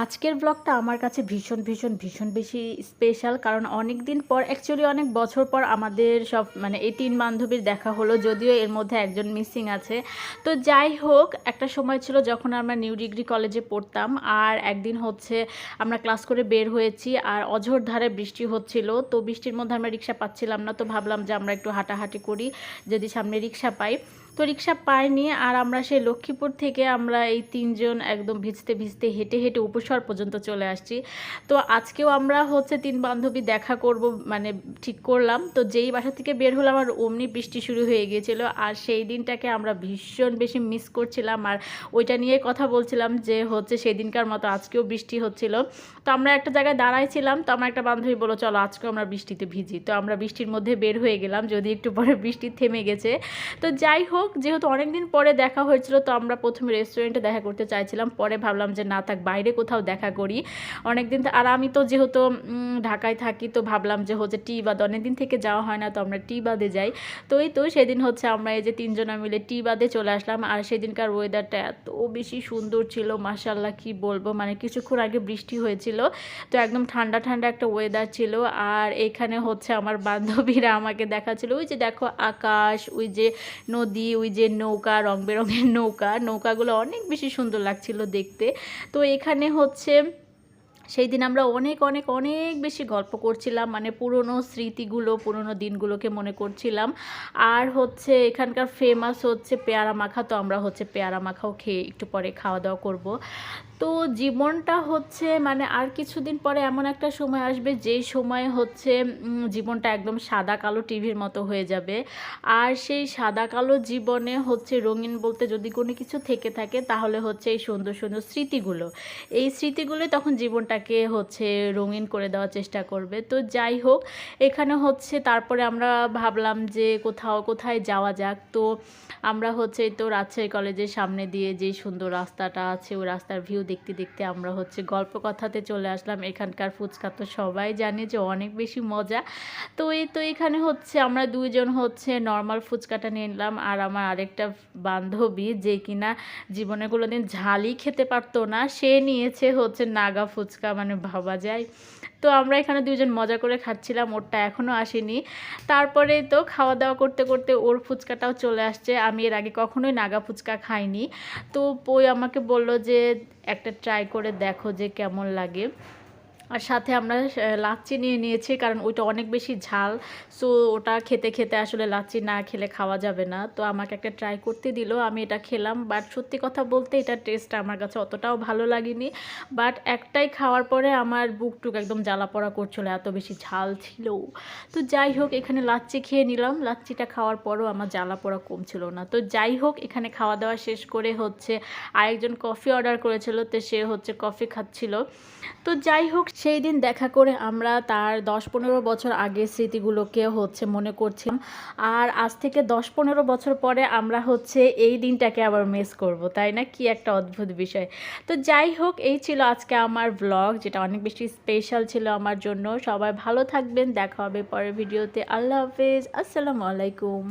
আজকের ব্লগটা আমার কাছে ভীষণ ভীষণ ভীষণ বেশি স্পেশাল কারণ অনেক দিন পর অ্যাকচুয়ালি অনেক বছর পর আমাদের সব মানে এই তিন বান্ধবীর দেখা হলো, যদিও এর মধ্যে একজন মিসিং আছে। তো যাই হোক, একটা সময় ছিল যখন আমরা নিউ ডিগ্রি কলেজে পড়তাম, আর একদিন হচ্ছে আমরা ক্লাস করে বের হয়েছি, আর অঝোর ধারে বৃষ্টি হচ্ছিল, তো বৃষ্টির মধ্যে আমরা রিক্সা পাচ্ছিলাম না, তো ভাবলাম যে আমরা একটু হাঁটাহাঁটি করি, যদি সামনে রিক্সা পাই। তো রিক্সা পাইনি, আর আমরা সেই লক্ষ্মীপুর থেকে আমরা এই তিনজন একদম ভিজতে ভিজতে, হেঁটে হেঁটে উপসর পর্যন্ত চলে আসছি। তো আজকেও আমরা হচ্ছে তিন বান্ধবী দেখা করব মানে ঠিক করলাম। তো যেই বাসা থেকে বের হলাম, আর অমনি বৃষ্টি শুরু হয়ে গিয়েছিল, আর সেই দিনটাকে আমরা ভীষণ বেশি মিস করছিলাম। আর ওইটা নিয়ে কথা বলছিলাম যে হচ্ছে সেই দিনকার মতো আজকেও বৃষ্টি হচ্ছিল। তো আমরা একটা জায়গায় দাঁড়াইছিলাম, তো আমার একটা বান্ধবী বলো চলো, আজকেও আমরা বৃষ্টিতে ভিজি। তো আমরা বৃষ্টির মধ্যে বের হয়ে গেলাম, যদি একটু পরে বৃষ্টি থেমে গেছে। তো যাই হোক, যেহেতু অনেক দিন পরে দেখা হয়েছিল, তো আমরা প্রথমে রেস্টুরেন্টে দেখা করতে চাইছিলাম। পরে ভাবলাম যে, না থাক, বাইরে কোথাও দেখা করি। অনেক দিন আর আমি তো যেহেতু ঢাকায় থাকি, তো ভাবলাম যে হচ্ছে টি বাদ অনেক দিন থেকে যাওয়া হয় না, তো আমরা টি বাদে যাই। তো এই তো সেদিন হচ্ছে আমরা এই যে তিনজনা মিলে টি বাদে চলে আসলাম। আর সেদিনকার ওয়েদারটা এত বেশি সুন্দর ছিল মাসাল্লাহ কি বলব মানে কিছুক্ষণ আগে বৃষ্টি হয়েছিল। তো একদম ঠান্ডা ঠান্ডা একটা ওয়েদার ছিল। আর এখানে হচ্ছে আমার বান্ধবীরা আমাকে দেখাচ্ছিল, ওই যে দেখো আকাশ, ওই যে নদী, ওই যে নৌকা, রং বেরঙের নৌকা। নৌকাগুলো অনেক বেশি সুন্দর লাগছিল দেখতে। তো এখানে হচ্ছে সেই দিন আমরা অনেক অনেক অনেক বেশি গল্প করছিলাম মানে পুরনো স্মৃতিগুলো, পুরনো দিনগুলোকে মনে করছিলাম। আর হচ্ছে এখানকার ফেমাস হচ্ছে পেয়ারা মাখা, তো আমরা হচ্ছে পেয়ারা মাখাও খেয়ে একটু পরে খাওয়া দাওয়া করব। তো জীবনটা হচ্ছে মানে আর কিছুদিন পরে এমন একটা সময় আসবে, যেই সময় হচ্ছে জীবনটা একদম সাদা কালো টিভির মতো হয়ে যাবে। আর সেই সাদা কালো জীবনে হচ্ছে রঙিন বলতে যদি কোনো কিছু থেকে থাকে, তাহলে হচ্ছে এই সুন্দর সুন্দর স্মৃতিগুলো। এই স্মৃতিগুলোই তখন জীবনটাকে হচ্ছে রঙিন করে দেওয়ার চেষ্টা করবে। তো যাই হোক, এখানে হচ্ছে তারপরে আমরা ভাবলাম যে কোথাও, কোথায় যাওয়া যাক। তো আমরা হচ্ছে তো রাজশাহী কলেজের সামনে দিয়ে যে সুন্দর রাস্তাটা আছে, ওই রাস্তার ভিউ দেখতে দেখতে আমরা হচ্ছে গল্প কথাতে চলে আসলাম। এখানকার ফুচকা তো সবাই জানে যে অনেক বেশি মজা। তো এই তো এখানে হচ্ছে আমরা দুইজন হচ্ছে নর্মাল ফুচকাটা নিয়ে নিলাম। আর আমার আরেকটা বান্ধবী যে কিনা জীবনে কোনোদিন ঝালই খেতে পারতো না, সে নিয়েছে হচ্ছে নাগা ফুচকা। মানে ভাবা যায়। তো আমরা এখানে দুজন মজা করে খাচ্ছিলাম, ওরটা এখনও আসেনি। তারপরে তো খাওয়া দাওয়া করতে করতে ওর ফুচকাটাও চলে আসছে। আমি এর আগে কখনোই নাগা ফুচকা খাইনি। তো ওই আমাকে বলল যে, একটা ট্রাই করে দেখো যে কেমন লাগে। আর সাথে আমরা লাচ্ছি নিয়ে নিয়েছি কারণ ওইটা অনেক বেশি ঝাল। সো ওটা খেতে খেতে আসলে লাচ্ছি না খেলে খাওয়া যাবে না। তো আমাকে একটা ট্রাই করতে দিল, আমি এটা খেলাম। বাট সত্যি কথা বলতে এটা টেস্ট আমার কাছে অতটাও ভালো লাগেনি। বাট একটাই খাওয়ার পরে আমার বুক টুক একদম জ্বালা পড়া করছিল, এত বেশি ঝাল ছিল। তো যাই হোক, এখানে লাচ্ছি খেয়ে নিলাম। লাচ্ছিটা খাওয়ার পরও আমার জ্বালা পোড়া কমছিল না। তো যাই হোক, এখানে খাওয়া দাওয়া শেষ করে হচ্ছে আরেকজন কফি অর্ডার করেছিল, তো সে হচ্ছে কফি খাচ্ছিল। তো যাই হোক সেই দিন দেখা করে আমরা তার দশ পনেরো বছর আগের স্মৃতিগুলোকে হচ্ছে মনে করছিলাম। আর আজ থেকে দশ পনেরো বছর পরে আমরা হচ্ছে এই দিনটাকে আবার মিস করব, তাই না? কি একটা অদ্ভুত বিষয়। তো যাই হোক, এই ছিল আজকে আমার ব্লগ যেটা অনেক বেশি স্পেশাল ছিল আমার জন্য। সবাই ভালো থাকবেন, দেখা হবে পরের ভিডিওতে আল্লাহ হাফেজ, আসসালামু আলাইকুম।